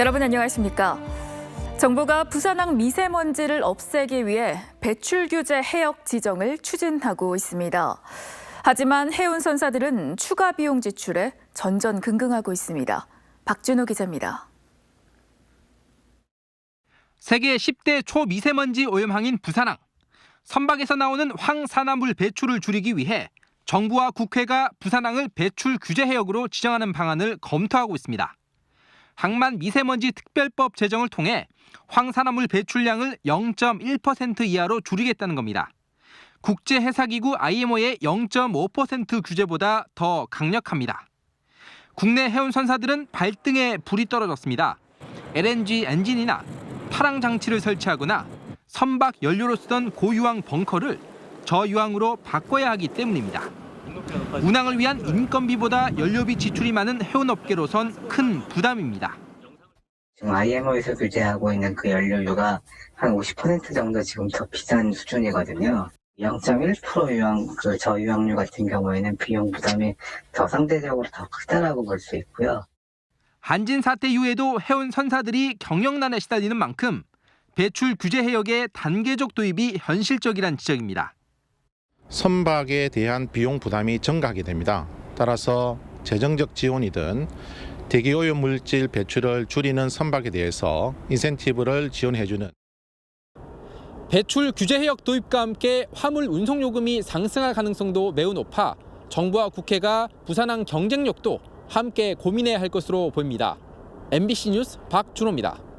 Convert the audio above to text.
여러분 안녕하십니까? 정부가 부산항 미세먼지를 없애기 위해 배출 규제 해역 지정을 추진하고 있습니다. 하지만 해운 선사들은 추가 비용 지출에 전전긍긍하고 있습니다. 박준호 기자입니다. 세계 10대 초미세먼지 오염항인 부산항. 선박에서 나오는 황산화물 배출을 줄이기 위해 정부와 국회가 부산항을 배출 규제 해역으로 지정하는 방안을 검토하고 있습니다. 항만 미세먼지 특별법 제정을 통해 황산화물 배출량을 0.1% 이하로 줄이겠다는 겁니다. 국제해사기구 IMO의 0.5% 규제보다 더 강력합니다. 국내 해운 선사들은 발등에 불이 떨어졌습니다. LNG 엔진이나 파랑 장치를 설치하거나 선박 연료로 쓰던 고유황 벙커를 저유황으로 바꿔야 하기 때문입니다. 운항을 위한 인건비보다 연료비 지출이 많은 해운업계로선 큰 부담입니다. 지금 IMO에서 규제하고 있는 그 연료료가 한 50% 정도 지금 더 비싼 수준이거든요. 0.1% 유황, 그 저유황류 같은 경우에는 비용 부담이 더 상대적으로 더 크다라고 볼 수 있고요. 한진 사태 이후에도 해운 선사들이 경영난에 시달리는 만큼 배출 규제 해역의 단계적 도입이 현실적이란 지적입니다. 선박에 대한 비용 부담이 증가하게 됩니다. 따라서 재정적 지원이든 대기오염 물질 배출을 줄이는 선박에 대해서 인센티브를 지원해주는 배출 규제 해역 도입과 함께 화물 운송 요금이 상승할 가능성도 매우 높아 정부와 국회가 부산항 경쟁력도 함께 고민해야 할 것으로 보입니다. MBC 뉴스 박준호입니다.